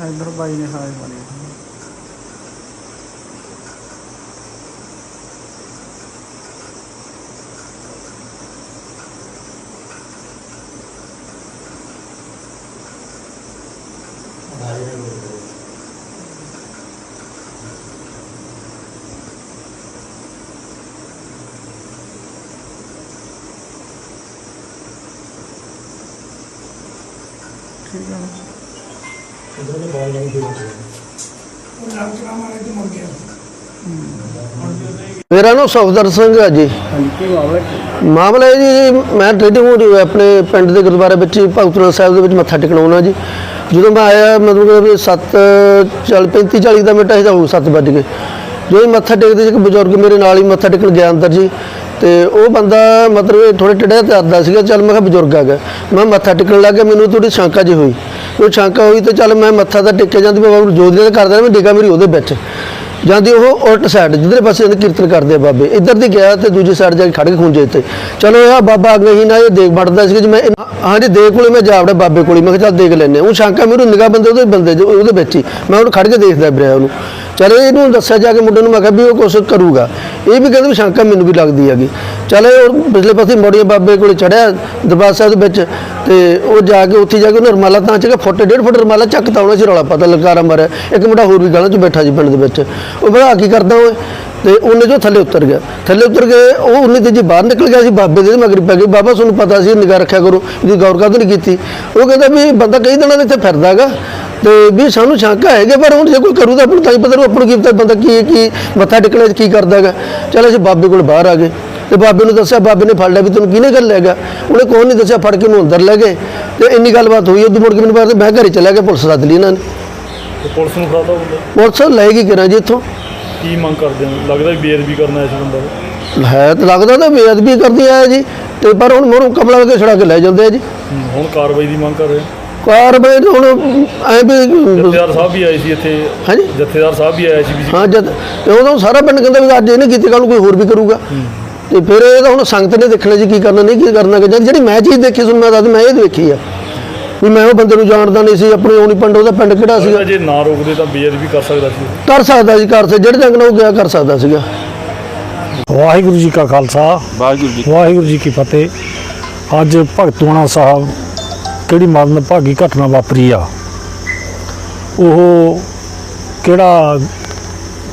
हैदराबाईले हाय भनेको ठीक है। ਇਧਰ ਬਾਈ ਨੇ ਹਾਏ ਮਾਰੀ ਠੀਕ ਹੈ ਮੇਰਾ ਨਾਮ ਸੁਖਦਰ ਸਿੰਘ ਹੈ ਜੀ। ਮਾਮਲਾ ਮਾਮਲਾ ਇਹ ਜੀ ਮੈਂ ਟ੍ਰੇਡਿੰਗ ਹੋ ਰਹੀ ਆਪਣੇ ਪਿੰਡ ਦੇ ਗੁਰਦੁਆਰੇ ਵਿੱਚ ਹੀ ਭਗਤਪੁਰ ਸਾਹਿਬ ਦੇ ਵਿੱਚ ਮੱਥਾ ਟੇਕਣ ਆਉਣਾ ਜੀ। ਜਦੋਂ ਮੈਂ ਆਇਆ ਮਤਲਬ ਕਿ ਵੀ 7 40 35 40 ਦਾ ਮਿੰਟ ਇਹਦਾ ਹੋ 7 ਵੱਜ ਗਏ। ਜਦੋਂ ਹੀ ਮੱਥਾ ਟੇਕਦੇ ਸੀ ਇੱਕ ਬਜ਼ੁਰਗ ਮੇਰੇ ਨਾਲ ਹੀ ਮੱਥਾ ਟੇਕਣ ਗਿਆ ਅੰਦਰ ਜੀ। ਤੇ ਉਹ ਬੰਦਾ ਮਤਲਬ ਥੋੜੇ ਟੇੜਾ ਤੇ ਆਦਾ ਸੀਗਾ ਚੱਲ ਮੈਂ ਕਿਹਾ ਬਜ਼ੁਰਗ ਆ ਗਿਆ। ਮੈਂ ਮੱਥਾ ਟੇਕਣ ਲੱਗ ਗਿਆ ਮੈਨੂੰ ਥੋੜੀ ਸ਼ੰਕਾ ਜੀ ਹੋਈ। ਉਹ ਸ਼ੰਕਾ ਹੋਈ ਤੇ ਚੱਲ ਮੈਂ ਮੱਥਾ ਤਾਂ ਟੇਕਿਆ ਜਾਂਦੀ, ਬਾਬਾ ਜੋਦਰੀ ਦਾ ਕਰਦਾ ਮੈਂ ਡਿੱਗਾ ਮੇਰੀ ਉਹਦੇ ਵਿੱਚ। ਜਾਂਦੀ ਉਹ ਉਲਟ ਸਾਈਡ ਜਿੱਧਰੇ ਪਾਸੇ ਇਹਨੇ ਕੀਰਤਨ ਕਰਦੇ ਆ ਬਾਬੇ। ਇੱਧਰ ਦੀ ਗਿਆ ਤੇ ਦੂਜੀ ਸਾਈਡ ਜਾ ਕੇ ਖੜ ਕੇ ਖੁੰਝੇ ਤੇ ਚਲੋ ਇਹ ਬਾਬਾ ਅੱਗੇ ਹੀ ਨਾ, ਇਹ ਦੇਖ ਵੜਦਾ ਸੀ ਜੀ ਮੈਂ ਹਾਂਜੀ ਦੇਖ ਕੋਲੇ ਮੈਂ ਜਾ ਵੜਿਆ ਬਾਬੇ ਕੋਲੇ। ਮੈਂ ਕਿਹਾ ਚੱਲ ਦੇਖ ਲੈਨੇ ਉਹ ਸ਼ੰਕਾ ਮੈਨੂੰ ਨਿਗਾਹ ਬੰਦੇ ਉਹਦੇ ਬੰਦੇ ਉਹਦੇ ਵਿੱਚ ਹੀ। ਮੈਂ ਉਹਨੂੰ ਖੜ ਕੇ ਦੇਖਦਾ ਬਿਰਿਆ ਉਹਨੂੰ। ਚਲੋ ਇਹਨੂੰ ਦੱਸਿਆ ਜਾ ਕੇ ਮੁੰਡੇ ਨੂੰ ਮੈਂ ਕਿਹਾ ਵੀ ਉਹ ਕੁਛ ਕਰੂਗਾ। ਇਹ ਵੀ ਕਹਿੰਦਾ ਵੀ ਸ਼ੰਕਾ ਮੈਨੂੰ ਵੀ ਲੱਗਦੀ ਹੈਗੀ। ਚਲੋ ਉਹ ਪਿਛਲੇ ਪਾਸੇ ਮੋੜੀਏ ਬਾਬੇ ਕੋਲੇ ਚੜਿਆ ਦਰਬਾਰ ਸਾਹਿਬ ਦੇ ਵਿੱਚ ਤੇ ਉਹ ਜਾ ਕੇ ਉੱਥੇ ਜਾ ਕੇ ਉਹਨੇ ਰਮਾਲਾ ਤਾਂ ਚੱਕਿਆ, ਫੁੱਟ, ਡੇਢ ਫੁੱਟ ਰਮਾਲਾ ਚੱਕ ਤਾਂ ਉਹਨਾਂ ਸੀ ਰੌਲਾ ਪਤਾ, ਲਲਕਾਰਾ ਮਾਰਿਆ। ਇੱਕ ਮੁੰਡਾ ਹੋਰ ਵੀ ਗਾਲਾਂ 'ਚ ਬੈਠਾ ਸੀ ਪਿੰਡ ਦੇ ਵਿੱਚ। ਉਹ ਬੜਾ ਕੀ ਕਰਦਾ ਓਏ? ਤੇ ਉਹਨੇ ਜੋ ਥੱਲੇ ਉਤਰ ਗਿਆ। ਥੱਲੇ ਉਤਰ ਕੇ ਉਹ ਉਹਨੇ ਤੇ ਜੀ ਬਾਹਰ ਨਿਕਲ ਗਿਆ ਸੀ, ਬਾਬੇ ਦੇ ਮਗਰ ਪੈ ਗਈ ਬਾਬਾ, ਤੁਹਾਨੂੰ ਪਤਾ ਸੀ, ਨਿਗਾਹ ਰੱਖਿਆ ਕਰੋ ਇਹਦੀ ਗੌਰ ਕਦ ਨਹੀਂ ਕੀਤੀ। ਉਹ ਕਹਿੰਦਾ ਵੀ ਬੰਦਾ ਕਈ ਦਿਨਾਂ ਦੇ ਇੱਥੇ ਫਿਰਦਾ ਹੈਗਾ। ਤੇ ਵੀ ਸਾਨੂੰ ਸ਼ੰਕਾ ਹੈਗੇ ਪਰ ਹੁਣ ਜੇ ਕੋਈ ਕਰੂ ਤਾਂ ਆਪਾਂ ਨੂੰ ਤਾਂ ਹੀ ਪਤਾ ਨੂੰ ਆਪਾਂ ਨੂੰ ਕੀ ਪਤਾ ਬੰਦਾ ਕੀ ਕੀ ਮੱਥਾ ਟੇਕਣਾ ਕੀ ਕਰਦਾ ਹੈਗਾ। ਚਲ ਅਸੀਂ ਬਾਬੇ ਕੋਲ ਬਾਹਰ ਆ ਗਏ। ਤੇ ਬਾਬੇ ਨੂੰ ਦੱਸਿਆ ਬਾਬੇ ਨੇ ਫੜ ਲਿਆ ਵੀ ਤੈਨੂੰ ਕਿਹਨੇ ਗੱਲ ਲੈਗਾ ਉਹਨੇ ਕੋਈ ਨਹੀਂ ਦੱਸਿਆ ਫੜ ਕੇ ਉਹਨੂੰ ਅੰਦਰ ਲੈ ਗਏ। ਤੇ ਇੰਨੀ ਗੱਲਬਾਤ ਹੋਈ ਉਦੋਂ ਮੁੜ ਕੇ ਮੈਨੂੰ ਬਾਹਰ ਮੈਂ ਘਰੇ ਚਲਾ ਗਿਆ ਪੁਲਿਸ ਸੱਦ ਲਈ ਇਹਨਾਂ ਨੇ। ਤੇ ਪੁਲਿਸ ਨੂੰ ਫੜਾਦਾ ਬੰਦਾ? ਪੁਲਿਸ ਲੈ ਗਈ ਕਿਰਾਂ ਜੀ ਇੱਥੋਂ? ਕੀ ਮੰਗ ਕਰਦੇ ਹੋ? ਲੱਗਦਾ ਵੀ ਬੇਅਦਬੀ ਕਰਨਾ ਇਸ ਬੰਦਾ ਦਾ ਹੈ ਤਾਂ ਲੱਗਦਾ ਤਾਂ ਬੇਅਦਬੀ ਕਰਦੀ ਆ ਜੀ। ਤੇ ਪਰ ਹੁਣ ਮੋਰੂ ਕਮਲਾ ਕੇ ਛੜਾ ਕੇ ਲੈ ਜਾਂਦੇ ਆ ਜੀ। ਹੁਣ ਕਾਰਵਾਈ ਦੀ ਮੰਗ ਕਰ ਰਹੇ ਹੋ? ਕਾਰਵਾਈ ਹੁਣ ਐ ਵੀ ਜਥੇਦਾਰ ਸਾਹਿਬ ਵੀ ਆਏ ਸੀ ਇੱਥੇ। ਹਾਂਜੀ? ਜਥੇਦਾਰ ਸਾਹਿਬ ਵੀ ਆਏ ਸੀ ਵੀ ਹਾਂ ਜਦ ਤੇ ਉਦੋਂ ਸਾਰਾ ਪਿੰਡ ਕਹਿੰਦਾ ਵੀ ਅੱਜ ਇਹਨੇ ਕੀਤੀ ਕੱਲ ਨੂੰ ਕੋਈ ਹੋਰ ਵੀ ਕਰੂਗਾ। ਤੇ ਫਿਰ ਇਹ ਤਾਂ ਹੁਣ ਸੰਗਤ ਨੇ ਦੇਖਣਾ ਜੀ ਕੀ ਕਰਨਾ ਨਹੀਂ ਕੀ ਕਰਨਾ ਕਿ ਜਿਹੜੀ ਮੈਂ ਚੀਜ਼ ਦੇਖੀ ਸੁਣ ਮੈਂ ਦੱਸ ਮੈਂ ਇਹ ਦੇਖੀ ਆ ਵੀ ਮੈਂ ਉਹ ਬੰਦੇ ਨੂੰ ਜਾਣਦਾ ਨਹੀਂ ਸੀ ਆਪਣੇ ਉਹਨੀ ਪਿੰਡ ਉਹਦਾ ਪਿੰਡ ਕਿਹੜਾ ਸੀਗਾ? ਜੇ ਨਾ ਰੋਕਦੇ ਤਾਂ ਬੇਅਦਬੀ ਕਰ ਸਕਦਾ ਸੀ। ਕਰ ਸਕਦਾ ਸੀ ਕਰ ਸਕਦਾ ਜਿਹੜੇ ਜੰਗ ਨਾਲ ਉਹ ਗਿਆ ਕਰ ਸਕਦਾ ਸੀਗਾ। ਵਾਹਿਗੁਰੂ ਜੀ ਕਾ ਖਾਲਸਾ। ਵਾਹਿਗੁਰੂ ਜੀ ਵਾਹਿਗੁਰੂ ਜੀ ਕੀ ਫਤਿਹ। ਅੱਜ ਭਗਤੂਆਣਾ ਸਾਹਿਬ ਕਿਹੜੀ ਮਰਨ ਭਾਗੀ ਘਟਨਾ ਵਾਪਰੀ ਆ? ਉਹ ਕਿਹੜਾ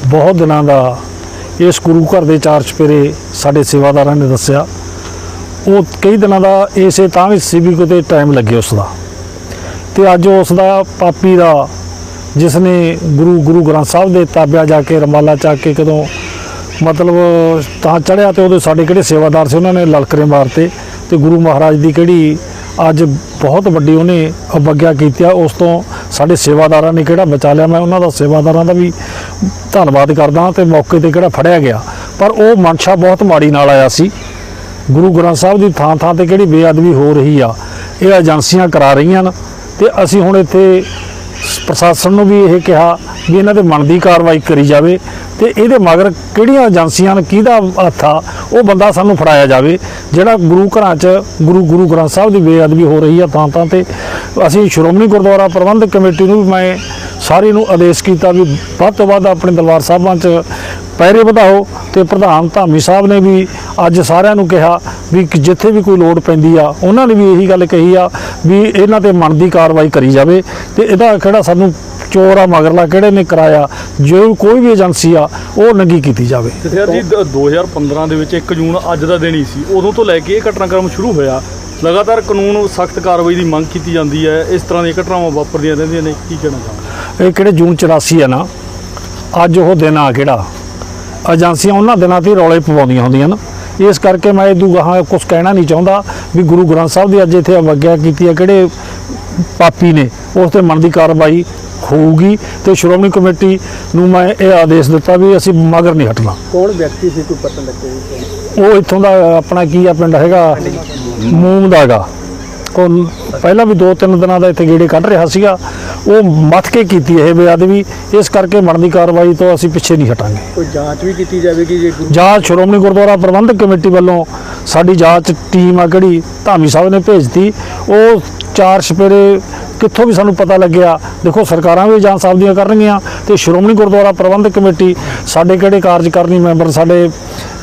ਬਹੁਤ ਦਿਨਾਂ ਦਾ ਇਸ ਗੁਰੂ ਘਰ ਦੇ ਚਾਰ ਚਪੇਰੇ ਸਾਡੇ ਸੇਵਾਦਾਰਾਂ ਨੇ ਦੱਸਿਆ। ਉਹ ਕਈ ਦਿਨਾਂ ਦਾ ਇਸੇ ਤਾਂ ਵੀ ਸੀ ਵੀ ਕਿਤੇ ਟਾਈਮ ਲੱਗੇ ਉਸ ਦਾ ਤੇ ਅੱਜ ਉਸ ਦਾ ਪਾਪੀ ਦਾ ਜਿਸ ਨੇ ਗੁਰੂ ਗੁਰੂ ਗ੍ਰੰਥ ਸਾਹਿਬ ਦੇ ਤਾਬਿਆ ਜਾ ਕੇ ਰਮਾਲਾ ਚੱਕ ਕੇ ਕਦੋਂ ਮਤਲਬ ਤਾਂ ਚੜਿਆ ਤੇ ਉਹਦੇ ਸਾਡੇ ਕਿਹੜੇ ਸੇਵਾਦਾਰ ਸੀ, ਉਹਨਾਂ ਨੇ ਲਲਕਰੇ ਮਾਰਤੇ ਤੇ ਗੁਰੂ ਮਹਾਰਾਜ ਦੀ ਕਿਹੜੀ ਅੱਜ ਬਹੁਤ ਵੱਡੀ ਉਹਨੇ ਅਵਗਿਆ ਕੀਤੀ ਆ। ਉਸ ਤੋਂ ਸਾਡੇ ਸੇਵਾਦਾਰਾਂ ਨੇ ਕਿਹੜਾ ਬਚਾ ਲਿਆ ਮੈਂ ਉਹਨਾਂ ਦਾ ਸੇਵਾਦਾਰਾਂ ਦਾ ਵੀ ਧੰਨਵਾਦ ਕਰਦਾ ਤੇ ਮੌਕੇ ਤੇ ਕਿਹੜਾ ਫੜਿਆ ਗਿਆ। ਪਰ ਉਹ ਮਨਸ਼ਾ ਬਹੁਤ ਮਾੜੀ ਨਾਲ ਆਇਆ ਸੀ। ਗੁਰੂ ਗ੍ਰੰਥ ਸਾਹਿਬ ਦੀ ਥਾਂ ਥਾਂ ਤੇ ਕਿਹੜੀ ਬੇਅਦਬੀ ਹੋ ਰਹੀ ਆ, ਇਹ ਏਜੰਸੀਆਂ ਕਰਾ ਰਹੀਆਂ ਨੇ ਤੇ ਅਸੀਂ ਹੁਣ ਇੱਥੇ ਪ੍ਰਸ਼ਾਸਨ ਨੂੰ ਵੀ ਇਹ ਕਿਹਾ ਵੀ ਇਹਨਾਂ ਤੇ ਬਣਦੀ ਕਾਰਵਾਈ ਕਰੀ ਜਾਵੇ। ਤੇ ਇਹਦੇ ਮਗਰ ਕਿਹੜੀਆਂ ਏਜੰਸੀਆਂ ਨੇ ਕਿਹਦਾ ਹੱਥ ਆ ਉਹ ਬੰਦਾ ਸਾਨੂੰ ਫੜਾਇਆ ਜਾਵੇ, ਜਿਹੜਾ ਗੁਰੂ ਘਰਾਂ 'ਚ ਗੁਰੂ ਗੁਰੂ ਗ੍ਰੰਥ ਸਾਹਿਬ ਦੀ ਬੇਅਦਬੀ ਹੋ ਰਹੀ ਆ ਥਾਂ ਥਾਂ ਤੇ ਅਸੀਂ ਸ਼੍ਰੋਮਣੀ ਗੁਰਦੁਆਰਾ ਪ੍ਰਬੰਧਕ ਕਮੇਟੀ ਨੂੰ ਵੀ ਮੈਂ ਸਾਰੀ ਨੂੰ ਆਦੇਸ਼ ਕੀਤਾ ਵੀ ਵੱਧ ਤੋਂ ਵੱਧ ਆਪਣੇ ਦਰਬਾਰ ਸਾਹਿਬਾਂ 'ਚ ਪਹਿਰੇ ਵਧਾਓ ਤੇ ਪ੍ਰਧਾਨ ਧਾਮੀ ਸਾਹਿਬ ਨੇ ਵੀ ਅੱਜ ਸਾਰਿਆਂ ਨੂੰ ਕਿਹਾ ਵੀ ਜਿੱਥੇ ਵੀ ਕੋਈ ਲੋੜ ਪੈਂਦੀ ਆ, ਉਹਨਾਂ ਨੇ ਵੀ ਇਹੀ ਗੱਲ ਕਹੀ ਆ ਵੀ ਇਹਨਾਂ ਤੇ ਮਨ ਦੀ ਕਾਰਵਾਈ ਕਰੀ ਜਾਵੇ ਤੇ ਇਹਦਾ ਕਿਹੜਾ ਸਾਨੂੰ ਚੋਰ ਆ ਮਗਰਲਾ ਕਿਹੜੇ ਨੇ ਕਰਾਇਆ ਜੋ ਕੋਈ ਵੀ ਏਜੰਸੀ ਆ ਉਹ ਨੰਗੀ ਕੀਤੀ ਜਾਵੇ। ਜਥੇਦਾਰ ਜੀ ਦ- 2015 ਦੇ ਵਿੱਚ 1 ਜੂਨ ਅੱਜ ਦਾ ਦਿਨ ਹੀ ਸੀ। ਉਦੋਂ ਤੋਂ ਲੈ ਕੇ ਇਹ ਘਟਨਾਕ੍ਰਮ ਸ਼ੁਰੂ ਹੋਇਆ। ਲਗਾਤਾਰ ਕਾਨੂੰਨ ਸਖਤ ਕਾਰਵਾਈ ਦੀ ਮੰਗ ਕੀਤੀ ਜਾਂਦੀ ਹੈ। ਇਸ ਤਰ੍ਹਾਂ ਦੀਆਂ ਘਟਨਾਵਾਂ ਵਾਪਰਦੀਆਂ ਰਹਿੰਦੀਆਂ ਨੇ। ਕੀ ਕਹਿਣਾ ਚਾਹੁੰਦੇ ਇਹ ਕਿਹੜੇ ਜੂਨ 84 ਆ ਨਾ? ਅੱਜ ਉਹ ਦਿਨ ਆ ਕਿਹੜਾ? ਏਜੰਸੀਆਂ ਉਹਨਾਂ ਦਿਨਾਂ ਤੇ ਰੌਲੇ ਪਵਾਉਂਦੀਆਂ ਹੁੰਦੀਆਂ ਨਾ। ਇਸ ਕਰਕੇ ਮੈਂ ਇਹਦੂ ਗਾਹਾਂ ਕੁਝ ਕਹਿਣਾ ਨਹੀਂ ਚਾਹੁੰਦਾ ਵੀ ਗੁਰੂ ਗ੍ਰੰਥ ਸਾਹਿਬ ਦੀ ਅੱਜ ਇੱਥੇ ਅਵਗਿਆ ਕੀਤੀ ਹੈ। ਕਿਹੜੇ ਪਾਪੀ ਨੇ? ਉਸ ਤੇ ਮਨ ਦੀ ਕਾਰਵਾਈ ਹੋਊਗੀ ਤੇ ਸ਼੍ਰੋਮਣੀ ਕਮੇਟੀ ਨੂੰ ਮੈਂ ਇਹ ਆਦੇਸ਼ ਦਿੱਤਾ ਵੀ ਅਸੀਂ ਮਗਰ ਨਹੀਂ ਹਟਣਾ। ਕੌਣ ਵਿਅਕਤੀ ਸੀ ਕੋਈ ਪਤਾ ਲੱਗੇ ਉਹ ਇੱਥੋਂ ਦਾ ਆਪਣਾ ਕੀ ਆ ਪਿੰਡ ਹੈਗਾ? ਮੂਮ ਦਾ ਹੈਗਾ। ਪਹਿਲਾਂ ਵੀ ਦੋ ਤਿੰਨ ਦਿਨਾਂ ਦਾ ਇੱਥੇ ਗੇੜੇ ਕੱਢ ਰਿਹਾ ਸੀਗਾ। ਉਹ ਮੱਥ ਕੇ ਕੀਤੀ ਇਹ ਬੇਅਦਬੀ ਇਸ ਕਰਕੇ ਬਣਦੀ ਕਾਰਵਾਈ ਤੋਂ ਅਸੀਂ ਪਿੱਛੇ ਨਹੀਂ ਹਟਾਂਗੇ। ਕੋਈ ਜਾਂਚ ਵੀ ਕੀਤੀ ਜਾਵੇਗੀ ਜੇ ਜਾਂਚ ਸ਼੍ਰੋਮਣੀ ਗੁਰਦੁਆਰਾ ਪ੍ਰਬੰਧਕ ਕਮੇਟੀ ਵੱਲੋਂ ਸਾਡੀ ਜਾਂਚ ਟੀਮ ਆ ਕਿਹੜੀ ਧਾਮੀ ਸਾਹਿਬ ਨੇ ਭੇਜਤੀ ਉਹ ਚਾਰ ਛਪੇਰੇ ਕਿੱਥੋਂ ਵੀ ਸਾਨੂੰ ਪਤਾ ਲੱਗਿਆ, ਦੇਖੋ ਸਰਕਾਰਾਂ ਵੀ ਜਾਂਚ ਸਾਹਿਬ ਦੀਆਂ ਕਰਨਗੀਆਂ ਤੇ ਸ਼੍ਰੋਮਣੀ ਗੁਰਦੁਆਰਾ ਪ੍ਰਬੰਧਕ ਕਮੇਟੀ ਸਾਡੇ ਕਿਹੜੇ ਕਾਰਜਕਾਰਨੀ ਮੈਂਬਰ ਸਾਡੇ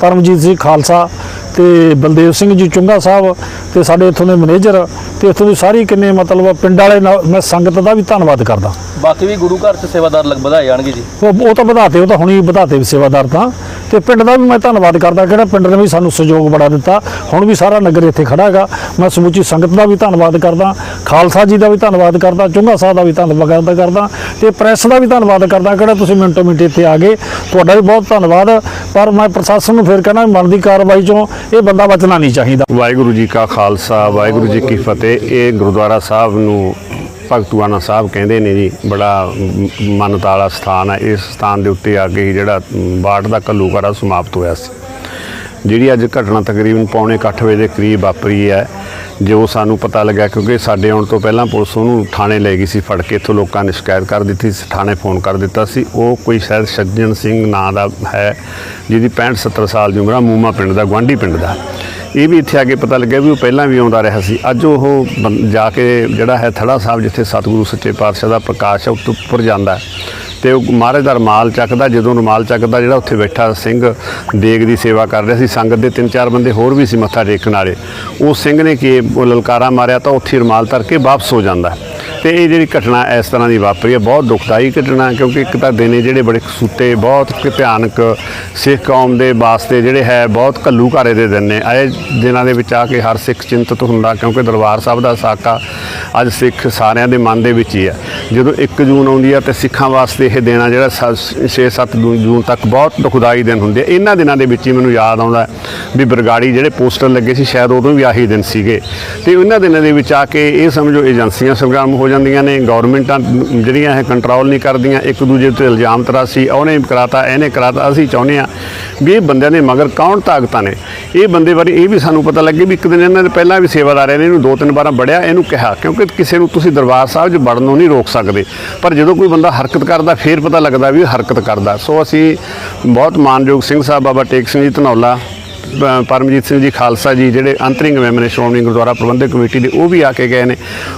ਪਰਮਜੀਤ ਸਿੰਘ ਖਾਲਸਾ ਤੇ ਬਲਦੇਵ ਸਿੰਘ ਜੀ ਚੁੰਗਾ ਸਾਹਿਬ ਤੇ ਸਾਡੇ ਇੱਥੋਂ ਦੇ ਮੈਨੇਜਰ ਤੇ ਇੱਥੋਂ ਦੀ ਸਾਰੀ ਕਿੰਨੇ ਮਤਲਬ ਪਿੰਡ ਵਾਲੇ ਨਾਲ ਮੈਂ ਸੰਗਤ ਦਾ ਵੀ ਧੰਨਵਾਦ ਕਰਦਾ। ਬਾਕੀ ਵੀ ਗੁਰੂ ਘਰ ਚ ਸੇਵਾਦਾਰ ਲਗ ਵਧਾਏ ਜਾਣਗੇ ਜੀ। ਉਹ ਉਹ ਤਾਂ ਵਧਾਤੇ ਉਹ ਤਾਂ ਹੁਣੀ ਵਧਾਤੇ ਸੇਵਾਦਾਰ ਤਾਂ। ਤੇ ਪਿੰਡ ਦਾ ਵੀ ਮੈਂ ਧੰਨਵਾਦ ਕਰਦਾ ਕਿਹੜਾ ਪਿੰਡ ਨੇ ਵੀ ਸਾਨੂੰ ਸਹਿਯੋਗ ਬੜਾ ਦਿੱਤਾ। ਹੁਣ ਵੀ ਸਾਰਾ ਨਗਰ ਇੱਥੇ ਖੜਾ ਹੈਗਾ। ਮੈਂ ਸਮੁੱਚੀ ਸੰਗਤ ਦਾ ਵੀ ਧੰਨਵਾਦ ਕਰਦਾ ਖਾਲਸਾ ਜੀ ਦਾ ਵੀ ਧੰਨਵਾਦ ਕਰਦਾ ਚੁੰਗਾ ਸਾਹਿਬ ਦਾ ਵੀ ਧੰਨਵਾਦ ਕਰਦਾ ਤੇ ਪ੍ਰੈਸ ਦਾ ਵੀ ਧੰਨਵਾਦ ਕਰਦਾ ਕਿਹੜਾ ਤੁਸੀਂ ਮਿੰਟੋ ਮਿੰਟ ਇੱਥੇ ਆ ਗਏ। ਤੁਹਾਡਾ ਵੀ ਬਹੁਤ ਧੰਨਵਾਦ। ਪਰ ਮੈਂ ਪ੍ਰਸ਼ਾਸਨ ਨੂੰ ਫਿਰ ਕਹਿਣਾ ਬਣਦੀ ਕਾਰਵਾਈ ਚੋਂ ਇਹ ਬੰਦਾ ਬਚਣਾ ਨਹੀਂ ਚਾਹੀਦਾ। ਵਾਹਿਗੁਰੂ ਜੀ ਕਾ ਖਾਲਸਾ ਵਾਹਿਗੁਰੂ ਜੀ ਕੀ ਫਤਿਹ। ਇਹ ਗੁਰਦੁਆਰਾ ਸਾਹਿਬ ਨੂੰ ਭਗਤੂਆਣਾ ਸਾਹਿਬ ਕਹਿੰਦੇ ਨੇ ਜੀ ਬੜਾ ਮ- ਵਾਲਾ ਸਥਾਨ ਹੈ। ਇਸ ਸਥਾਨ ਦੇ ਉੱਤੇ ਆ ਕੇ ਹੀ ਜਿਹੜਾ ਮ, ਦਾ ਘੱਲੂਘਾਰਾ ਸਮਾਪਤ ਹੋਇਆ ਸੀ। ਜਿਹੜੀ ਅੱਜ ਘਟਨਾ ਤਕਰੀਬਨ ਪੌਣੇ ਕੁ ਅੱਠ ਵਜੇ ਦੇ ਕਰੀਬ ਵਾਪਰੀ ਹੈ, ਜੋ ਸਾਨੂੰ ਪਤਾ ਲੱਗਾ ਕਿਉਂਕਿ ਸਾਡੇ ਆਉਣ ਤੋਂ ਪਹਿਲਾਂ ਪੁਲਿਸ ਉਹਨੂੰ ਥਾਣੇ ਲੈ ਗਈ ਸੀ, ਫੜ ਕੇ ਇੱਥੋਂ ਲੋਕਾਂ ਨੇ ਸ਼ਿਕਾਇਤ ਕਰ ਦਿੱਤੀ ਸੀ, ਥਾਣੇ ਫੋਨ ਕਰ ਦਿੱਤਾ ਸੀ। ਉਹ ਕੋਈ ਸ਼ਾਇਦ ਸੱਜਣ ਸਿੰਘ ਨਾਂ ਦਾ ਹੈ, ਜਿਹਦੀ 65 70 ਸਾਲ ਦੀ ਉਮਰ ਆ, ਮੂਮਾ ਪਿੰਡ ਦਾ ਗਵਾਂਢੀ ਪਿੰਡ ਦਾ। ਇਹ ਵੀ ਇੱਥੇ ਆ ਕੇ ਪਤਾ ਲੱਗਿਆ ਵੀ ਉਹ ਪਹਿਲਾਂ ਵੀ ਆਉਂਦਾ ਰਿਹਾ ਸੀ। ਅੱਜ ਉਹ ਬੰ- ਜਾ ਕੇ ਜਿਹੜਾ ਹੈ ਥੜਾ ਸਾਹਿਬ, ਜਿੱਥੇ ਸਤਿਗੁਰੂ ਸੱਚੇ ਪਾਤਸ਼ਾਹ ਦਾ ਪ੍ਰਕਾਸ਼ ਹੈ ਉੱਤੋਂ ਉੱਪਰ ਜਾਂਦਾ ਤੇ ਉਹ ਮਹਾਰਾਜ ਦਾ ਰਮਾਲ ਚੱਕਦਾ, ਜਦੋਂ ਰਮਾਲ ਚੱਕਦਾ, ਜਿਹੜਾ ਉੱਥੇ ਬੈਠਾ ਸਿੰਘ ਦੇਗ ਦੀ ਸੇਵਾ ਕਰ ਰਿਹਾ ਸੀ, ਸੰਗਤ ਦੇ ਤਿੰਨ ਚਾਰ ਬੰਦੇ ਹੋਰ ਵੀ ਸੀ ਮੱਥਾ ਟੇਕਣ ਵਾਲੇ। ਉਹ ਸਿੰਘ ਨੇ ਕਿ ਉਹ ਲਲਕਾਰਾ ਮਾਰਿਆ ਤਾਂ ਉੱਥੇ ਹੀ ਰਮਾਲ ਧਰ ਕੇ ਵਾਪਸ ਹੋ ਜਾਂਦਾ। ਤੇ ਇਹ ਜਿਹੜੀ ਘਟਨਾ ਇਸ ਤਰ੍ਹਾਂ ਦੀ ਵਾਪਰੀ ਹੈ, ਬਹੁਤ ਦੁਖਦਾਈ ਘਟਨਾ ਕਿਉਂਕਿ ਇੱਕ ਤਾਂ ਦਿਨੇ ਜਿਹੜੇ ਬੜੇ ਕਸੂਤੇ, ਬਹੁਤ ਭਿਆਨਕ ਸਿੱਖ ਕੌਮ ਦੇ ਵਾਸਤੇ ਜਿਹੜੇ ਹੈ, ਬਹੁਤ ਘੱਲੂ ਘਾਰੇ ਦੇ ਦਿਨ ਨੇ। ਆਏ ਦਿਨਾਂ ਦੇ ਵਿੱਚ ਆ ਕੇ ਹਰ ਸਿੱਖ ਚਿੰਤਤ ਹੁੰਦਾ, ਕਿਉਂਕਿ ਦਰਬਾਰ ਸਾਹਿਬ ਦਾ ਸਾਕਾ ਅੱਜ ਸਿੱਖ ਸਾਰਿਆਂ ਦੇ ਮਨ ਦੇ ਵਿੱਚ ਹੀ ਹੈ। ਜਦੋਂ 1 ਜੂਨ ਆਉਂਦੀ ਹੈ ਤੇ ਸਿੱਖਾਂ ਵਾਸਤੇ ਇਹ ਦਿਨ ਆ ਜਿਹੜਾ 6-7 ਜੂਨ ਤੱਕ ਬਹੁਤ ਦੁਖਦਾਈ ਦਿਨ ਹੁੰਦੇ। ਇਹਨਾਂ ਦਿਨਾਂ ਦੇ ਵਿੱਚ ਹੀ ਮੈਨੂੰ ਯਾਦ ਆਉਂਦਾ ਵੀ ਬਰਗਾੜੀ ਜਿਹੜੇ ਪੋਸਟਰ ਲੱਗੇ ਸੀ, ਸ਼ਾਇਦ ਉਦੋਂ ਵੀ ਆਹੀ ਦਿਨ ਸੀਗੇ। ਤੇ ਉਹਨਾਂ ਦਿਨਾਂ ਦੇ ਵਿੱਚ ਆ ਕੇ ਇਹ ਸਮਝੋ, ਏਜੰਸੀਆਂ ਸਰਗਰਮ ਹੋ ਜਾਂਦੀਆਂ ਨੇ, ਗਵਰਨਮੈਂਟਾਂ ਜਿਹੜੀਆਂ ਇਹ ਕੰਟਰੋਲ ਨਹੀਂ ਕਰਦੀਆਂ, ਇੱਕ ਦੂਜੇ ਤੇ ਇਲਜ਼ਾਮ ਤਰਾਸੀ, ਉਹਨੇ ਕਰਾਤਾ, ਇਹਨੇ ਕਰਾਤਾ, ਅਸੀਂ ਚਾਹੁੰਦੇ ਆ ਵੀ ਇਹ ਬੰਦਿਆਂ ਦੇ ਮਗਰ ਕੌਣ ਤਾਕਤਾਂ ਨੇ। ਇਹ ਬੰਦੇ ਬਾਰੇ ਇਹ ਵੀ ਸਾਨੂੰ ਪਤਾ ਲੱਗੇ ਵੀ ਇੱਕ ਦਿਨ ਇਹਨਾਂ ਨੇ ਪਹਿਲਾਂ ਵੀ ਸੇਵਾਦਾਰ ਨੇ ਇਹਨੂੰ ਦੋ ਤਿੰਨ ਵਾਰਾਂ ਬੜਿਆ, ਇਹਨੂੰ ਕਿਹਾ, ਕਿਉਂਕਿ ਕਿਸੇ ਨੂੰ ਤੁਸੀਂ ਦਰਬਾਰ ਸਾਹਿਬ 'ਚ ਵੜਨ ਨੂੰ ਨਹੀਂ ਰੋਕ ਸਕਦੇ। ਪਰ ਜਦੋਂ ਕੋਈ ਬੰਦਾ ਹਰਕਤ ਕਰਦਾ, ਫੇਰ ਪਤਾ ਲੱਗਦਾ ਵੀ ਹਰਕਤ ਕਰਦਾ। ਸੋ ਅਸੀਂ ਬਹੁਤ ਮਾਨਯੋਗ ਸਿੰਘ ਸਾਹਿਬ, ਬਾਬਾ ਟੇਕ ਸਿੰਘ ਜੀ, ਧਨੌਲਾ ਪਰਮਜੀਤ ਸਿੰਘ ਜੀ ਖਾਲਸਾ ਜੀ ਜਿਹੜੇ ਅੰਤਰਿੰਗ ਮੈਂਬਰ ਨੇ ਸ਼੍ਰੋਮਣੀ ਗੁਰਦੁਆਰਾ ਪ੍ਰਬੰਧਕ ਕਮੇਟੀ ਦੇ ਉਹ ਵੀ ਆ ਕੇ ਗਏ ਨੇ।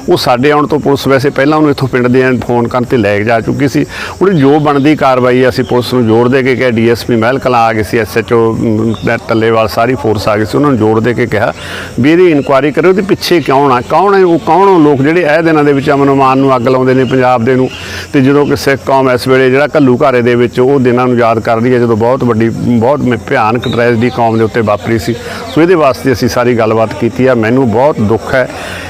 ਉਹ ਸਾਡੇ ਆਉਣ ਤੋਂ ਪੁਲਿਸ ਵੈਸੇ ਪਹਿਲਾਂ ਉਹਨੂੰ ਇੱਥੋਂ ਪਿੰਡ ਦੇ ਫੋਨ ਕਰਨ ਤੇ ਲੈ ਕੇ ਜਾ ਚੁੱਕੀ ਸੀ। ਉਹਦੀ ਜੋ ਬਣਦੀ ਕਾਰਵਾਈ ਹੈ, ਅਸੀਂ ਪੁਲਿਸ ਨੂੰ ਜ਼ੋਰ ਦੇ ਕੇ ਕਿਹਾ ਡੀਐਸਪੀ ਮਹਿਲ ਕਲਾਂ ਆ ਗਏ ਸੀ ਐਸਐਚਓ ਟੱਲੇਵਾਲ ਸਾਰੀ ਫੋਰਸ ਆ ਗਈ ਸੀ ਉਹਨਾਂ ਨੂੰ ਜ਼ੋਰ ਦੇ ਕੇ ਕਿਹਾ ਵੀ ਇਹਦੀ ਇਨਕੁਆਇਰੀ ਕਰੋ ਉਹਦੇ ਪਿੱਛੇ ਕਿਉਂ ਆ? ਕੌਣ ਹੈ ਉਹ? ਕੌਣ ਉਹ ਲੋਕ ਜਿਹੜੇ ਇਹ ਦਿਨਾਂ ਦੇ ਵਿੱਚ ਅਮਨ ਅਮਾਨ ਨੂੰ ਅੱਗ ਲਾਉਂਦੇ ਨੇ ਪੰਜਾਬ ਦੇ ਨੂੰ? ਤੇ ਜਦੋਂ ਕਿ ਸਿੱਖ ਕੌਮ ਇਸ ਵੇਲੇ ਜਿਹੜਾ ਘੱਲੂ ਘਾਰੇ ਦੇ ਵਿੱਚ ਉਹ ਦਿਨਾਂ ਨੂੰ ਯਾਦ ਕਰਦੀ ਹੈ ਜਦੋਂ ਬਹੁਤ ਵੱਡੀ ਬਹੁਤ ਭਿਆਨਕ ਟ੍ਰੈਜਡੀ ਕੌਮ ਦੇ ਉੱਤੇ ਵਾਪਰੀ ਸੀ। ਸੋ ਇਹਦੇ ਵਾਸਤੇ ਅਸੀਂ ਸਾਰੀ ਗੱਲਬਾਤ ਕੀਤੀ ਆ। ਮੈਨੂੰ ਬਹੁਤ ਦੁੱਖ ਹੈ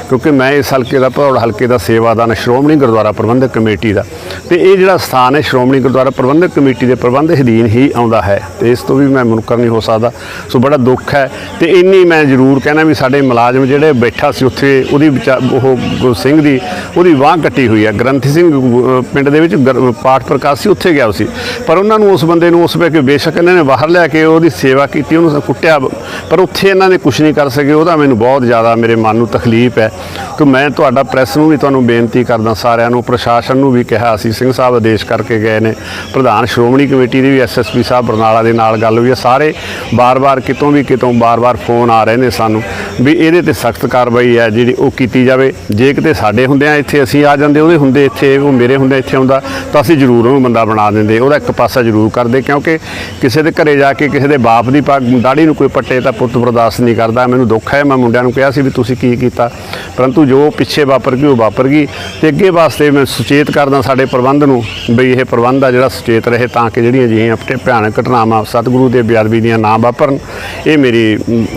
ਕਿਉਂਕਿ ਮੈਂ ਇਸ ਹਲਕੇ ਦਾ ਭੌੜ ਹਲਕੇ ਦਾ ਸੇਵਾਦਾਰ ਸ਼੍ਰੋਮਣੀ ਗੁਰਦੁਆਰਾ ਪ੍ਰਬੰਧਕ ਕਮੇਟੀ ਦਾ। ਤੇ ਇਹ ਜਿਹੜਾ ਸਥਾਨ ਹੈ, ਸ਼੍ਰੋਮਣੀ ਗੁਰਦੁਆਰਾ ਪ੍ਰਬੰਧਕ ਕਮੇਟੀ ਦੇ ਪ੍ਰਬੰਧ ਅਧੀਨ ਹੀ ਆਉਂਦਾ ਹੈ। ਤੇ ਇਸ ਤੋਂ ਵੀ ਮੈਂ ਮੁਨਕਰ ਨਹੀਂ ਹੋ ਸਕਦਾ। ਸੋ ਬੜਾ ਦੁੱਖ ਹੈ। ਤੇ ਇੰਨੀ ਮੈਂ ਜ਼ਰੂਰ ਕਹਿਣਾ ਵੀ ਸਾਡੇ ਮੁਲਾਜ਼ਮ ਜਿਹੜੇ ਬੈਠਾ ਸੀ ਉੱਥੇ, ਉਹਦੀ ਵਿਚਾ- ਉਹ ਗੁਰੂ ਸਿੰਘ ਦੀ, ਉਹਦੀ ਬਾਂਹ ਕੱਟੀ ਹੋਈ ਹੈ। ਗ੍ਰੰਥੀ ਸਿੰਘ ਪਿੰਡ ਦੇ ਵਿੱਚ ਗਰ- ਪਾਠ ਪ੍ਰਕਾਸ਼ ਸੀ, ਉੱਥੇ ਗਿਆ ਸੀ। ਪਰ ਉਹਨਾਂ ਨੂੰ ਉਸ ਬੰਦੇ ਨੂੰ ਉਸ ਵੇਲੇ ਬੇਸ਼ੱਕ ਇਹਨਾਂ ਨੇ ਬਾਹਰ ਲੈ ਕੇ ਉਹਦੀ ਸੇਵਾ ਕੀਤੀ, ਉਹਨੂੰ ਕੁੱਟਿਆ ਪਰ ਉੱਥੇ ਇਹਨਾਂ ਨੇ ਕੁਝ ਨਹੀਂ ਕਰ ਸਕੇ। ਉਹਦਾ ਮੈਨੂੰ ਬਹੁਤ ਜ਼ਿਆਦਾ ਮੇਰੇ ਮਨ ਨੂੰ ਤਕਲੀਫ ਹੈ। ਕਿ ਮੈਂ ਤੁਹਾਡਾ ਪ੍ਰੈਸ ਨੂੰ ਵੀ ਤੁਹਾਨੂੰ ਬੇਨਤੀ ਕਰਦਾ ਸਾਰਿਆਂ ਨੂੰ, ਪ੍ਰਸ਼ਾਸਨ ਨੂੰ ਵੀ ਕਿਹਾ ਅਸੀਂ ਸਿੰਘ ਸਾਹਿਬ ਆਦੇਸ਼ ਕਰਕੇ ਗਏ ਨੇ। ਪ੍ਰਧਾਨ ਸ਼੍ਰੋਮਣੀ ਕਮੇਟੀ ਦੀ ਵੀ ਐਸਐਸਪੀ ਸਾਹਿਬ ਬਰਨਾਲਾ ਦੇ ਨਾਲ ਗੱਲ ਹੋਈ ਹੈ। ਸਾਰੇ ਬਾਰ-ਬਾਰ ਕਿਤੋਂ ਵੀ ਕਿਤੋਂ ਬਾਰ-ਬਾਰ ਫੋਨ ਆ ਰਹੇ ਨੇ ਸਾਨੂੰ ਵੀ ਇਹਦੇ ਤੇ ਸਖਤ ਕਾਰਵਾਈ ਹੈ ਜਿਹੜੀ ਉਹ ਕੀਤੀ ਜਾਵੇ। ਜੇ ਕਿਤੇ ਸਾਡੇ ਹੁੰਦਿਆਂ ਇੱਥੇ ਅਸੀਂ ਆ ਜਾਂਦੇ, ਉਹਦੇ ਹੁੰਦੇ ਇੱਥੇ, ਉਹ ਮੇਰੇ ਹੁੰਦੇ, ਇੱਥੇ ਆਉਂਦਾ, ਤਾਂ ਅਸੀਂ ਜ਼ਰੂਰ ਉਹਨੂੰ ਬੰਦਾ ਬਣਾ ਦਿੰਦੇ। ਉਹਦਾ ਇੱਕ ਪਾਸਾ ਜ਼ਰੂਰ ਕਰਦੇ, ਕਿਉਂਕਿ ਕਿਸੇ ਦੇ ਘਰੇ ਜਾ ਕੇ ਕਿਸੇ ਦੇ ਬਾਪ ਦੀ ਪੱਗ ਦਾੜੀ ਨੂੰ ਕੋਈ ਪੱਟੇ ਤਾਂ ਪੁੱਤ ਬਰਦਾਸ਼ਤ ਨਹੀਂ ਕਰਦਾ। ਮੈਨੂੰ ਦੁੱਖ ਹੈ। ਮੈਂ ਮੁੰਡਿਆਂ ਨੂੰ ਕਿਹਾ ਸੀ ਵੀ ਤੁਸੀਂ ਕੀ ਕੀਤਾ। ਪਰੰਤੂ ਜੋ ਪਿੱਛੇ ਵਾਪਰ ਗਈ ਉਹ ਵਾਪਰ ਗਈ ਤੇ ਅੱਗੇ ਵਾਸਤੇ ਮੈਂ ਸੁਚੇਤ ਕਰਦਾ ਸਾਡੇ ਪ੍ਰਬੰਧ ਨੂੰ ਬਈ ਇਹ ਪ੍ਰਬੰਧ ਆ ਜਿਹੜਾ ਸੁਚੇਤ ਰਹੇ ਤਾਂ ਕਿ ਜਿਹੜੀਆਂ ਜਿਹੀਆਂ ਆਪਣੇ ਭਿਆਨਕ ਘਟਨਾਵਾਂ ਸਤਿਗੁਰੂ ਦੇ ਬੇਅਦਬੀ ਦੀਆਂ ਨਾ ਵਾਪਰਨ। ਇਹ ਮੇਰੀ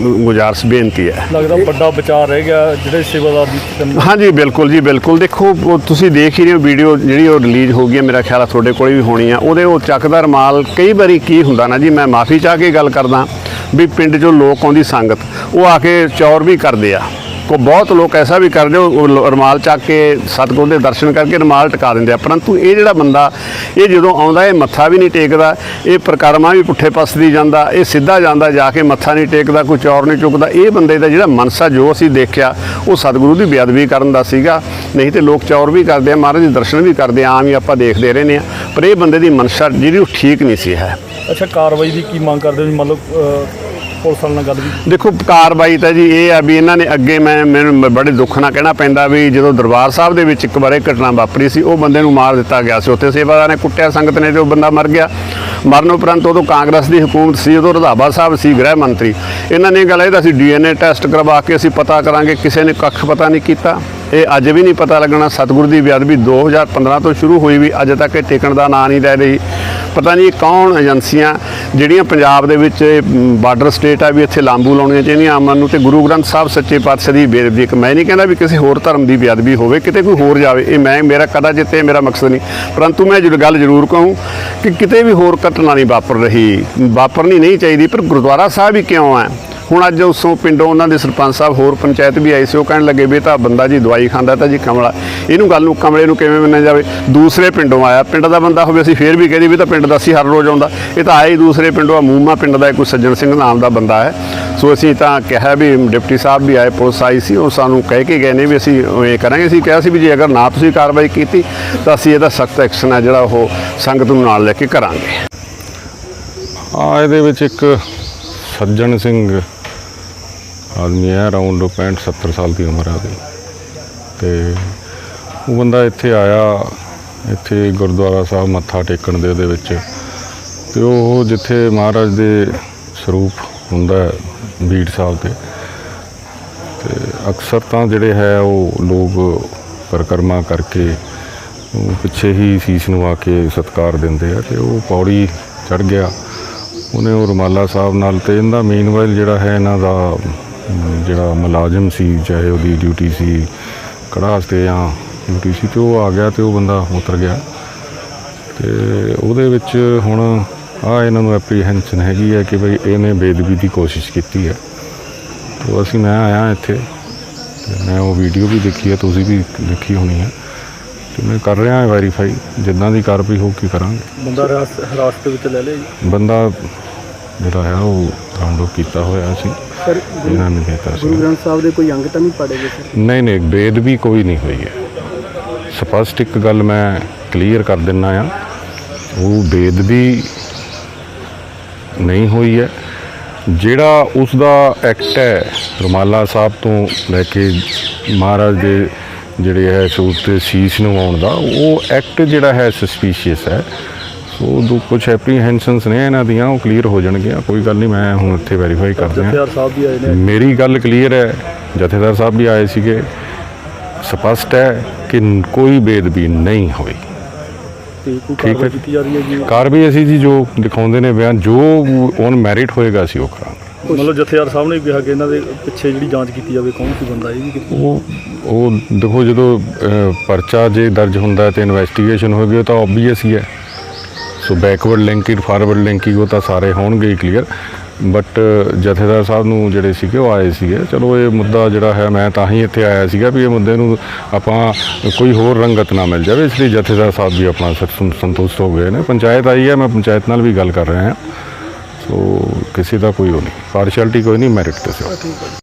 ਗੁਜ਼ਾਰਿਸ਼ ਬੇਨਤੀ ਹੈ। ਲੱਗਦਾ ਵੱਡਾ ਵਿਚਾਰ ਰਹਿ ਗਿਆ ਜਿਹੜੇ ਸੇਵਾਦਾਰ ਦੀ ਹਾਂਜੀ ਬਿਲਕੁਲ ਜੀ ਬਿਲਕੁਲ। ਦੇਖੋ ਤੁਸੀਂ ਦੇਖ ਹੀ ਰਹੇ ਹੋ ਵੀਡੀਓ ਜਿਹੜੀ ਉਹ ਰਿਲੀਜ਼ ਹੋ ਗਈ ਹੈ। ਮੇਰਾ ਖਿਆਲ ਆ ਤੁਹਾਡੇ ਕੋਲ ਵੀ ਹੋਣੀ ਆ। ਉਹਦੇ ਉਹ ਚੱਕਦਾ ਰਮਾਲ ਕਈ ਵਾਰੀ ਕੀ ਹੁੰਦਾ ਨਾ ਜੀ ਮੈਂ ਮਾਫੀ ਚਾਹ ਕੇ ਗੱਲ ਕਰਦਾ। ਵੀ ਪਿੰਡ 'ਚੋਂ ਲੋਕ ਆਉਂਦੀ ਸੰਗਤ ਉਹ ਆ ਕੇ ਚੌਰ ਵੀ ਕਰਦੇ ਆ। ਕੋ ਬਹੁਤ ਲੋਕ ਐਸਾ ਵੀ ਕਰਦੇ ਉਹ ਉਹ ਰੁਮਾਲ ਚੱਕ ਕੇ ਸਤਿਗੁਰ ਦੇ ਦਰਸ਼ਨ ਕਰਕੇ ਰੁਮਾਲ ਟਿਕਾ ਦਿੰਦੇ ਆ। ਪਰੰਤੂ ਇਹ ਜਿਹੜਾ ਬੰਦਾ, ਇਹ ਜਦੋਂ ਆਉਂਦਾ, ਇਹ ਮੱਥਾ ਵੀ ਨਹੀਂ ਟੇਕਦਾ, ਇਹ ਪ੍ਰਕਰਮਾ ਵੀ ਪੁੱਠੇ ਪਸਦੀ ਜਾਂਦਾ, ਇਹ ਸਿੱਧਾ ਜਾਂਦਾ, ਜਾ ਕੇ ਮੱਥਾ ਨਹੀਂ ਟੇਕਦਾ, ਕੋਈ ਚੌਰ ਨਹੀਂ ਚੁੱਕਦਾ, ਇਹ ਬੰਦੇ ਦਾ ਜਿਹੜਾ ਮਨਸਾ ਜੋ ਅਸੀਂ ਦੇਖਿਆ, ਉਹ ਸਤਿਗੁਰੂ ਦੀ ਬੇਅਦਬੀ ਕਰਨ ਦਾ ਸੀਗਾ। ਨਹੀਂ ਤੇ ਲੋਕ ਚੌਰ ਵੀ ਕਰਦੇ ਆ, ਮਹਾਰਾਜ ਦੇ ਦਰਸ਼ਨ ਵੀ ਕਰਦੇ ਆ, ਆਮ ਹੀ ਆਪਾਂ ਦੇਖਦੇ ਰਹਿੰਦੇ ਆ। ਪਰ ਇਹ ਬੰਦੇ ਦੀ ਮਨਸਾ ਜਿਹੜੀ ਉਹ ਠੀਕ ਨਹੀਂ ਸੀ ਹੈ। ਅੱਛਾ, ਕਾਰਵਾਈ ਦੀ ਕੀ ਮੰਗ ਕਰਦੇ ਹੋ? ਮਤਲਬ ਪੁਲਿਸ ਵਾਲਿਆਂ ਨਾਲ ਗੱਲ ਵੀ ਦੇਖੋ, ਕਾਰਵਾਈ ਤਾਂ ਜੀ ਇਹ ਆ ਵੀ ਇਹਨਾਂ ਨੇ ਅੱਗੇ ਮੈਂ ਮੈਨੂੰ ਬੜੇ ਦੁੱਖ ਨਾਲ ਕਹਿਣਾ ਪੈਂਦਾ ਵੀ ਜਦੋਂ ਦਰਬਾਰ ਸਾਹਿਬ ਦੇ ਵਿੱਚ ਇੱਕ ਵਾਰ ਇਹ ਘਟਨਾ ਵਾਪਰੀ ਸੀ, ਉਹ ਬੰਦੇ ਨੂੰ ਮਾਰ ਦਿੱਤਾ ਗਿਆ ਸੀ। ਉੱਥੇ ਸੇਵਾਦਾਰ ਨੇ ਕੁੱਟਿਆ, ਸੰਗਤ ਨੇ ਤੇ ਉਹ ਬੰਦਾ ਮਰ ਗਿਆ। ਮਰਨ ਉਪਰੰਤ ਉਦੋਂ ਕਾਂਗਰਸ ਦੀ ਹਕੂਮਤ ਸੀ, ਉਦੋਂ ਰਧਾਵਾ ਸਾਹਿਬ ਸੀ, ਗ੍ਰਹਿ ਮੰਤਰੀ। ਇਹਨਾਂ ਨੇ ਇਹ ਗੱਲ ਇਹਦਾ ਸੀ ਡੀਐਨਏ ਟੈਸਟ ਕਰਵਾ ਕੇ ਅਸੀਂ ਪਤਾ ਕਰਾਂਗੇ, ਕਿਸੇ ਨੇ ਕੱਖ ਪਤਾ ਨਹੀਂ ਕੀਤਾ। ਇਹ ਅੱਜ ਵੀ ਨਹੀਂ ਪਤਾ ਲੱਗਣਾ। ਸਤਿਗੁਰੂ ਦੀ ਬੇਅਦਬੀ 2015 ਤੋਂ ਸ਼ੁਰੂ ਹੋਈ ਵੀ ਅੱਜ ਤੱਕ ਇਹ ਟਿਕਣ ਦਾ ਨਾਂ ਨਹੀਂ ਲੈ ਰਹੀ। ਪਤਾ ਨਹੀਂ ਇਹ ਕੌਣ ਏਜੰਸੀਆਂ ਜਿਹੜੀਆਂ ਪੰਜਾਬ ਦੇ ਵਿੱਚ ਬਾਰਡਰ ਸਟੇਟ ਆ ਵੀ ਇੱਥੇ ਲਾਂਬੂ ਲਾਉਣੀਆਂ ਚਾਹੀਦੀਆਂ ਅਮਨ ਨੂੰ। ਤੇ ਗੁਰੂ ਗ੍ਰੰਥ ਸਾਹਿਬ ਸੱਚੇ ਪਾਤਸ਼ਾਹ ਦੀ ਬੇਅਦਬੀ ਇੱਕ ਮੈਂ ਨਹੀਂ ਕਹਿੰਦਾ ਵੀ ਕਿਸੇ ਹੋਰ ਧਰਮ ਦੀ ਬੇਅਦਬੀ ਹੋਵੇ, ਕਿਤੇ ਕੋਈ ਹੋਰ ਜਾਵੇ। ਇਹ ਮੈਂ ਮੇਰਾ ਕਦਾ ਜਿੱਤੇ ਮੇਰਾ ਮਕਸਦ ਨਹੀਂ। ਪਰੰਤੂ ਮੈਂ ਜਿਹੜੀ ਗੱਲ ਜ਼ਰੂਰ ਕਹੂੰ ਕਿ ਕਿਤੇ ਵੀ ਹੋਰ ਘਟਨਾ ਨਹੀਂ ਵਾਪਰ ਰਹੀ। ਵਾਪਰਨੀ ਨਹੀਂ ਚਾਹੀਦੀ, ਪਰ ਗੁਰਦੁਆਰਾ ਸਾਹਿਬ ਹੀ ਕਿਉਂ ਹੈ ਹੁਣ ਅੱਜ ਉਸੋਂ ਪਿੰਡੋਂ ਉਹਨਾਂ ਦੇ ਸਰਪੰਚ ਸਾਹਿਬ ਹੋਰ ਪੰਚਾਇਤ ਵੀ ਆਈ ਸੀ, ਉਹ ਕਹਿਣ ਲੱਗੇ ਵੀ ਤਾਂ ਬੰਦਾ ਜੀ ਦਵਾਈ ਖਾਂਦਾ ਤਾਂ ਜੀ ਕਮਲਾ। ਇਹਨੂੰ ਗੱਲ ਨੂੰ ਕਮਲੇ ਨੂੰ ਕਿਵੇਂ ਮੰਨਿਆ ਜਾਵੇ? ਦੂਸਰੇ ਪਿੰਡੋਂ ਆਇਆ। ਪਿੰਡ ਦਾ ਬੰਦਾ ਹੋਵੇ ਅਸੀਂ ਫੇਰ ਵੀ ਕਹਦੇ ਵੀ ਤਾਂ ਪਿੰਡ ਦਾ ਸੀ, ਹਰ ਰੋਜ਼ ਆਉਂਦਾ। ਇਹ ਤਾਂ ਆਇਆ ਹੀ ਦੂਸਰੇ ਪਿੰਡੋਂ ਆ ਮੂਮਾ ਪਿੰਡ ਦਾ ਕੋਈ ਸੱਜਣ ਸਿੰਘ ਨਾਮ ਦਾ ਬੰਦਾ ਹੈ। ਸੋ ਅਸੀਂ ਤਾਂ ਕਿਹਾ ਵੀ ਡਿਪਟੀ ਸਾਹਿਬ ਵੀ ਆਏ, ਪੁਲਿਸ ਆਈ ਸੀ, ਉਹ ਸਾਨੂੰ ਕਹਿ ਕੇ ਗਏ ਨੇ ਵੀ ਅਸੀਂ ਇਹ ਕਰਾਂਗੇ। ਅਸੀਂ ਕਿਹਾ ਸੀ ਵੀ ਜੇ ਅਗਰ ਨਾ ਤੁਸੀਂ ਕਾਰਵਾਈ ਕੀਤੀ, ਤਾਂ ਅਸੀਂ ਇਹਦਾ ਸਖਤ ਐਕਸ਼ਨ ਹੈ ਜਿਹੜਾ ਉਹ ਸੰਗਤ ਨੂੰ ਨਾਲ ਲੈ ਕੇ ਕਰਾਂਗੇ। ਆ, ਇਹਦੇ ਵਿੱਚ ਇੱਕ ਸੱਜਣ ਸਿੰਘ ਆਦਮੀ ਹੈ, ਅਰਾਊਂਡ 65 70 ਸਾਲ ਦੀ ਉਮਰ ਆ ਗਈ ਤੇ ਉਹ ਬੰਦਾ ਇੱਥੇ ਆਇਆ, ਇੱਥੇ ਗੁਰਦੁਆਰਾ ਸਾਹਿਬ ਮੱਥਾ ਟੇਕਣ ਦੇ, ਉਹਦੇ ਵਿੱਚ। ਤੇ ਉਹ ਜਿੱਥੇ ਮਹਾਰਾਜ ਦੇ ਸਰੂਪ ਹੁੰਦਾ ਬੀੜ ਸਾਹਿਬ ਤੇ। ਤੇ ਅਕਸਰ ਤਾਂ ਜਿਹੜੇ ਹੈ, ਉਹ ਲੋਕ ਪਰਿਕਰਮਾ ਕਰਕੇ ਪਿੱਛੇ ਹੀ ਸੀਸ ਨੂੰ ਆ ਕੇ ਸਤਿਕਾਰ ਦਿੰਦੇ ਆ, ਤੇ ਉਹ ਪੌੜੀ ਚੜ ਗਿਆ। ਉਹਨੇ ਉਹ ਰੁਮਾਲਾ ਸਾਹਿਬ ਨਾਲ, ਤੇ ਇਹਦਾ ਮੇਨਵਾਈਲ ਜਿਹੜਾ ਹੈ, ਇਹਨਾਂ ਦਾ ਜਿਹੜਾ ਮੁਲਾਜ਼ਮ ਸੀ ਚਾਹੇ ਉਹਦੀ ਡਿਊਟੀ ਸੀ ਕੜਾਸ ਤੇ ਜਾਂ ਡਿਊਟੀ ਸੀ ਤੇ ਉਹ ਆ ਗਿਆ ਤੇ ਉਹ ਬੰਦਾ ਉਤਰ ਗਿਆ। ਤੇ ਉਹਦੇ ਵਿੱਚ ਹੁਣ ਆ ਇਹਨਾਂ ਨੂੰ ਐਪਰੀਹੈਂਸ਼ਨ ਹੈਗੀ ਹੈ ਕਿ ਭਈ ਇਹਨੇ ਬੇਦਬੀ ਦੀ ਕੋਸ਼ਿਸ਼ ਕੀਤੀ ਹੈ। ਤੇ ਅਸੀਂ ਮੈਂ ਆਇਆ ਇੱਥੇ ਤੇ ਮੈਂ ਉਹ ਵੀਡੀਓ ਵੀ ਦੇਖੀ ਹੈ ਤੁਸੀਂ ਵੀ ਦੇਖੀ ਹੋਣੀ ਹੈ। ਤੇ ਮੈਂ ਕਰ ਰਿਹਾ ਹਾਂ ਵੈਰੀਫਾਈ ਜਿੱਦਾਂ ਦੀ ਕਾਰਵਾਈ ਹੋਊਗੀ ਕਰਾਂਗੇ। ਬੰਦਾ ਹਿਰਾਸਤ ਵਿੱਚ ਲੈ ਲਿਆ ਜੀ? ਬੰਦਾ ਜਿਹੜਾ ਹੈ ਉਹ ਅਪ ਕੀਤਾ ਹੋਇਆ ਸੀ। ਸਰ ਇਹਨਾਂ ਨੇ ਦਿੱਤਾ ਗੁਰੂ ਸੀ ਗ੍ਰੰਥ ਸਾਹਿਬ ਦੇ ਕੋਈ ਅੰਗ ਤਾਂ ਨਹੀਂ ਪੜੇਗੇ ਸਰ? ਨਹੀਂ ਨਹੀਂ ਬੇਦਬੀ ਕੋਈ ਨਹੀਂ ਹੋਈ ਹੈ। ਸਪਸ਼ਟ ਇੱਕ ਗੱਲ ਮੈਂ ਕਲੀਅਰ ਕਰ ਦਿੰਨਾ ਆ। ਉਹ ਬੇਦਬੀ ਨਹੀਂ ਹੋਈ ਹੈ। ਜਿਹੜਾ ਉਸ ਦਾ ਐਕਟ ਹੈ ਰੁਮਾਲਾ ਸਾਹਿਬ ਤੋਂ ਲੈ ਕੇ ਮਹਾਰਾਜ ਦੇ ਜਿਹੜੇ ਹੈ ਸੂਤ ਤੇ ਸੀਸ ਨਵਾਉਣ ਦਾ ਉਹ ਐਕਟ ਜਿਹੜਾ ਹੈ ਸਸਪੀਸ਼ੀਅਸ ਹੈ। ਸੋ ਦੋ ਕੁਝ ਐਪਰੀਹੈਂਸ਼ਨਸ ਨੇ ਇਹਨਾਂ ਦੀਆਂ ਉਹ ਕਲੀਅਰ ਹੋ ਜਾਣਗੀਆਂ। ਕੋਈ ਗੱਲ ਨਹੀਂ ਮੈਂ ਹੁਣ ਇੱਥੇ ਵੈਰੀਫਾਈ ਕਰ ਰਿਹਾ ਜਥੇਦਾਰ ਸਾਹਿਬ ਵੀ ਆਏ ਨੇ। ਮੇਰੀ ਗੱਲ ਕਲੀਅਰ ਹੈ। ਜਥੇਦਾਰ ਸਾਹਿਬ ਵੀ ਆਏ ਸੀਗੇ। ਸਪਸ਼ਟ ਹੈ ਕਿ ਕੋਈ ਬੇਦਬੀ ਨਹੀਂ ਹੋਈ। ਠੀਕ ਹੈ। ਕੀਤੀ ਜਾ ਰਹੀ ਹੈ ਜੀ? ਕਾਰਵਾਈ ਅਸੀਂ ਜੀ ਜੋ ਦਿਖਾਉਂਦੇ ਨੇ ਬਿਆਨ ਜੋ ਔਨ ਮੈਰਿਟ ਹੋਏਗਾ ਅਸੀਂ ਉਹ ਕਰਾਂਗੇ। ਮਤਲਬ ਜਥੇਦਾਰ ਸਾਹਿਬ ਨੇ ਕਿਹਾ ਕਿ ਇਹਨਾਂ ਦੇ ਪਿੱਛੇ ਜਿਹੜੀ ਜਾਂਚ ਕੀਤੀ ਜਾਵੇ ਕੌਣ ਸੀ ਬੰਦਾ ਇਹ ਵੀ ਉਹ ਉਹ ਦੇਖੋ ਜਦੋਂ ਪਰਚਾ ਜੇ ਦਰਜ ਹੁੰਦਾ ਹੈ ਤੇ ਇਨਵੈਸਟੀਗੇਸ਼ਨ ਹੋਏਗੀ ਉਹ ਤਾਂ ਆਬਵੀਅਸ ਹੀ ਹੈ। So backward linking forward linking ਉਹ ਤਾਂ ਸਾਰੇ ਹੋਣਗੇ ਹੀ ਕਲੀਅਰ ਬਟ ਜਥੇਦਾਰ ਸਾਹਿਬ ਨੂੰ ਜਿਹੜੇ ਸੀਗੇ, ਉਹ ਆਏ ਸੀਗੇ। ਚਲੋ, ਇਹ ਮੁੱਦਾ ਜਿਹੜਾ ਹੈ, ਮੈਂ ਤਾਂ ਹੀ ਇੱਥੇ ਆਇਆ ਸੀਗਾ ਵੀ ਇਹ ਮੁੱਦੇ ਨੂੰ ਆਪਾਂ ਕੋਈ ਹੋਰ ਰੰਗਤ ਨਾ ਮਿਲ ਜਾਵੇ। ਇਸ ਲਈ ਜਥੇਦਾਰ ਸਾਹਿਬ ਵੀ ਆਪਣਾ ਸੰ- ਸੰਤੁਸ਼ਟ ਹੋ ਗਏ ਨੇ। ਪੰਚਾਇਤ ਆਈ ਹੈ, ਮੈਂ ਪੰਚਾਇਤ ਨਾਲ ਵੀ ਗੱਲ ਕਰ ਰਿਹਾ ਹਾਂ। ਸੋ ਕਿਸੇ ਦਾ ਕੋਈ ਉਹ ਨਹੀਂ। ਪਾਰਸ਼ੈਲਿਟੀ ਕੋਈ ਨਹੀਂ ਮੈਰਿਟ ਤੇ ਸਿਵਾ